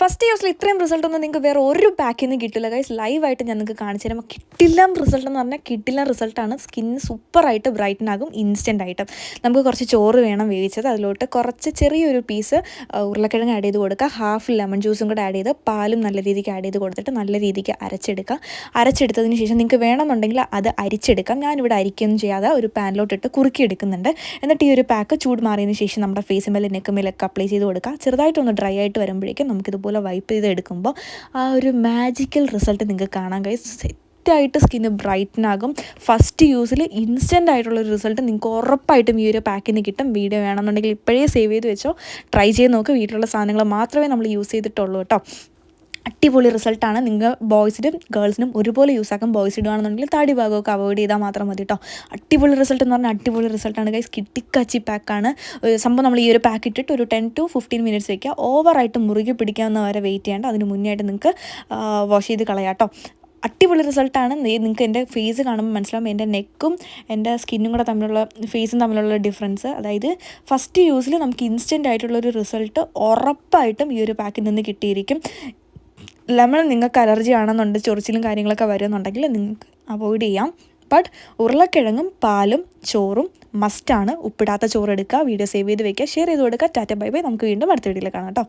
First യൂസിൽ ഇത്രയും result ഒന്നും നിങ്ങൾക്ക് വേറെ ഒരു പാക്കിൽ നിന്ന് കിട്ടില്ല. ഗൈസ് ലൈവായിട്ട് ഞാൻ നിങ്ങൾക്ക് കാണിച്ചു തരാം. കിട്ടില്ല റിസൾട്ട് എന്ന് പറഞ്ഞാൽ കിട്ടില്ല റിസൾട്ടാണ് സ്കിൻ സൂപ്പറായിട്ട് ബ്രൈറ്റൻ ആകും ഇൻസ്റ്റന്റ് ആയിട്ട്. നമുക്ക് കുറച്ച് ചോറ് വേണം വേവിച്ചത്. അതിലോട്ട് കുറച്ച് ചെറിയൊരു പീസ് ഉരുളക്കിഴങ്ങ് ആഡ് ചെയ്ത് കൊടുക്കുക. ഹാഫ് ലെമൺ ജ്യൂസും കൂടെ ആഡ് ചെയ്ത് പാലും നല്ല രീതിക്ക് ആഡ് ചെയ്ത് കൊടുത്തിട്ട് നല്ല രീതിക്ക് അരച്ചെടുക്കുക. അരച്ചെടുത്തതിന് ശേഷം നിങ്ങൾക്ക് വേണമെന്നുണ്ടെങ്കിൽ അത് അരിച്ചെടുക്കാം. ഞാനിവിടെ അരിക്കൊന്നും ചെയ്യാതെ ഒരു പാനിലോട്ടിട്ട് കുറുക്കി എടുക്കുന്നുണ്ട് എന്നിട്ട് ഈ ഒരു പാക്ക് ചൂട് മാറിയതിന് ശേഷം നമ്മുടെ ഫേസ് മേലെ നെക്ക് മേലൊക്കെ അപ്ലൈ ചെയ്ത് കൊടുക്കുക. ചെറുതായിട്ടൊന്ന് ഡ്രൈ ആയിട്ട് വരുമ്പോഴേക്കും നമുക്കിതുപോലെ വൈപ്പ് ചെയ്ത് എടുക്കുമ്പോൾ ആ ഒരു മാജിക്കൽ റിസൾട്ട് നിങ്ങൾക്ക് കാണാൻ കഴിയും. സെറ്റായിട്ട് സ്കിന്ന് ബ്രൈറ്റൻ ആകും. ഫസ്റ്റ് യൂസിൽ ഇൻസ്റ്റന്റ് ആയിട്ടുള്ള ഒരു റിസൾട്ട് നിങ്ങൾക്ക് ഉറപ്പായിട്ടും ഈ ഒരു പാക്കിന് കിട്ടും. വീഡിയോ വേണമെന്നുണ്ടെങ്കിൽ ഇപ്പോഴേ സേവ് ചെയ്ത് വെച്ചോ. ട്രൈ ചെയ്ത് നോക്കുക വീട്ടിലുള്ള സാധനങ്ങൾ മാത്രമേ നമ്മൾ യൂസ് ചെയ്തിട്ടുള്ളൂ കേട്ടോ. അടിപൊളി റിസൾട്ടാണ്. നിങ്ങൾ ബോയ്സിനും ഗേൾസിനും ഒരുപോലെ യൂസ് ആക്കും ബോയ്സ് ഇടുകയാണെന്നുണ്ടെങ്കിൽ താടി ഭാഗമൊക്കെ അവോയ്ഡ് ചെയ്താൽ മാത്രം മതി കേട്ടോ അടിപൊളി റിസൾട്ട് എന്ന് പറഞ്ഞാൽ അടിപൊളി റിസൾട്ടാണ് ഗൈസ്. കിട്ടിക്കച്ചി പാക്കാണ്. സംഭവം നമ്മൾ ഈ ഒരു പാക്ക് ഇട്ടിട്ട് ഒരു ടെൻ ടു ഫിഫ്റ്റീൻ മിനിറ്റ്സ് വയ്ക്കുക ഓവറായിട്ട് മുറുകി പിടിക്കാവുന്ന വരെ വെയിറ്റ് ചെയ്യേണ്ട അതിന് മുന്നേ നിങ്ങൾക്ക് വാഷ് ചെയ്ത് കളയാം കേട്ടോ അടിപൊളി റിസൾട്ടാണ്. നിങ്ങൾക്ക് എന്റെ ഫേസ് കാണുമ്പോൾ മനസ്സിലാവും. എന്റെ നെക്കും എന്റെ സ്കിന്നും കൂടെ തമ്മിലുള്ള ഫേസും തമ്മിലുള്ള ഡിഫറൻസ് അതായത് ഫസ്റ്റ് യൂസിൽ നമുക്ക് ഇൻസ്റ്റന്റ് ആയിട്ടുള്ളൊരു റിസൾട്ട് ഉറപ്പായിട്ടും ഈ ഒരു പാക്കിൽ നിന്ന് കിട്ടിയിരിക്കും. ലെമൺ നിങ്ങൾക്ക് അലർജി ആണെന്നുണ്ട് ചൊറിച്ചിലും കാര്യങ്ങളൊക്കെ വരുന്നുണ്ടെങ്കിൽ നിങ്ങൾക്ക് അവോയ്ഡ് ചെയ്യാം. ബട്ട് ഉരുളക്കിഴങ്ങും പാലും ചോറും മസ്റ്റാണ് ഉപ്പിടാത്ത ചോറ് എടുക്കുക വീഡിയോ സേവ് ചെയ്ത് വെക്കുക ഷെയർ ചെയ്ത് കൊടുക്കുക. ടാറ്റ ബൈ ബൈ നമുക്ക് വീണ്ടും അടുത്ത വീഡിയോയിൽ കാണാം കേട്ടോ